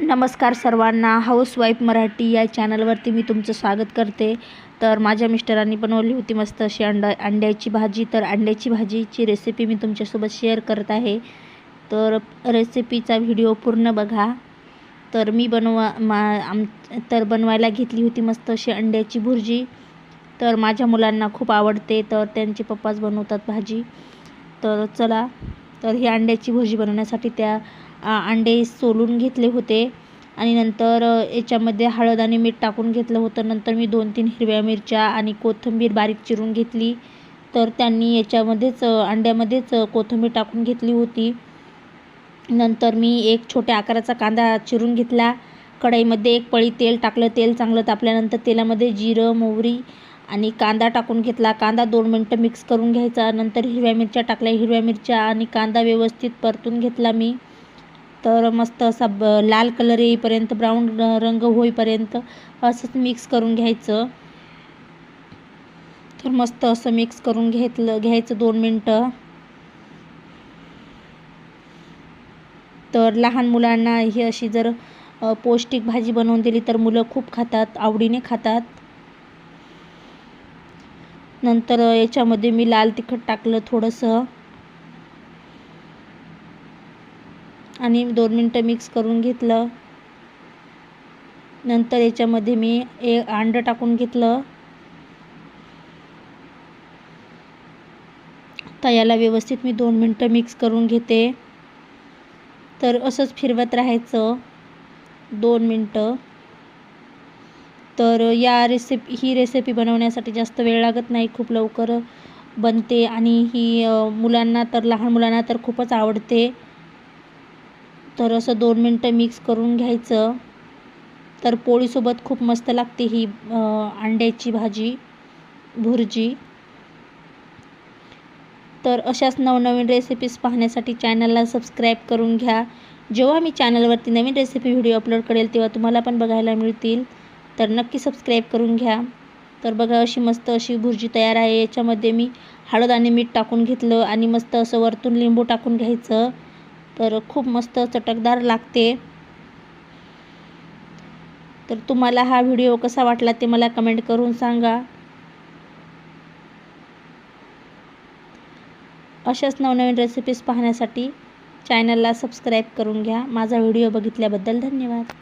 नमस्कार सर्वांना. हाऊसवाईफ मराठी या चॅनलवरती मी तुमचं स्वागत करते. तर माझ्या मिस्टरांनी बनवली होती मस्त अशी अंडा अंड्याची भाजी. तर अंड्याची भाजीची रेसिपी मी तुमच्यासोबत शेअर करत आहे. तर रेसिपीचा व्हिडिओ पूर्ण बघा. तर मी बनवा मा आम तर बनवायला घेतली होती मस्त अशी अंड्याची भुर्जी. तर माझ्या मुलांना खूप आवडते. तर त्यांचे पप्पाच बनवतात भाजी. तर चला तर ही अंड्याची भुर्जी बनवण्यासाठी त्या अंडे सोलून घेतले होते. आणि नंतर याच्यामध्ये हळद आणि मीठ टाकून घेतलं होतं. नंतर मी दोन तीन हिरव्या मिरच्या आणि कोथिंबीर बारीक चिरून घेतली. तर त्यांनी याच्यामध्येच अंड्यामध्येच कोथिंबीर टाकून घेतली होती. नंतर मी एक छोट्या आकाराचा कांदा चिरून घेतला. कढईमध्ये एक पळी तेल टाकलं. तेल चांगलं तापल्यानंतर तेलामध्ये जिरं मोहरी आणि कांदा टाकून घेतला. कांदा दोन मिनटं मिक्स करून घ्यायचा. नंतर हिरव्या मिरच्या टाकल्या. हिरव्या मिरच्या आणि कांदा व्यवस्थित परतून घेतला मी. तर मस्त असा ब लाल कलर येईपर्यंत ब्राऊन रंग होईपर्यंत असंच मिक्स करून घ्यायचं. तर मस्त असं मिक्स करून घेतलं घ्यायचं दोन मिनटं. तर लहान मुलांना ही अशी जर पौष्टिक भाजी बनवून दिली तर मुलं खूप खातात आवडीने खातात. नंतर याच्यामध्ये मी लाल तिखट टाकलं थोडंसं. आणि दोन मिनटं मिक्स करून घेतलं. नंतर याच्यामध्ये मी ए अंडं टाकून घेतलं. आता याला व्यवस्थित मी दोन मिनटं मिक्स करून घेते. तर असंच फिरवत राहायचं. दोन मिनटं. तर या रेसिपी ही रेसिपी बनवण्यासाठी जास्त वेळ लागत नाही खूप लवकर बनते आणि ही मुलांना तर लहान मुलांना तर खूपच आवडते. तर असं दोन मिनटं मिक्स करून घ्यायचं. तर पोळीसोबत खूप मस्त लागते ही अंड्याची भाजी भुर्जी. तर अशाच नवनवीन रेसिपीज पाहण्यासाठी चॅनलला सबस्क्राईब करून घ्या. जेव्हा मी चॅनलवरती नवीन रेसिपी व्हिडिओ अपलोड करेल तेव्हा तुम्हाला पण बघायला मिळतील. तर नक्की सबस्क्राईब करून घ्या. तर बघा अशी मस्त अशी भुर्जी तयार आहे. याच्यामध्ये मी हळद आणि मीठ टाकून घेतलं आणि मस्त असं वरतून लिंबू टाकून घ्यायचं. तर खूप मस्त चटकदार लागते. तर तुम्हाला हा व्हिडिओ कसा वाटला ते मला कमेंट करून सांगा. अशाच नवनवीन रेसिपीज पाहण्यासाठी चॅनलला सबस्क्राईब करून घ्या. माझा व्हिडिओ बघितल्याबद्दल धन्यवाद.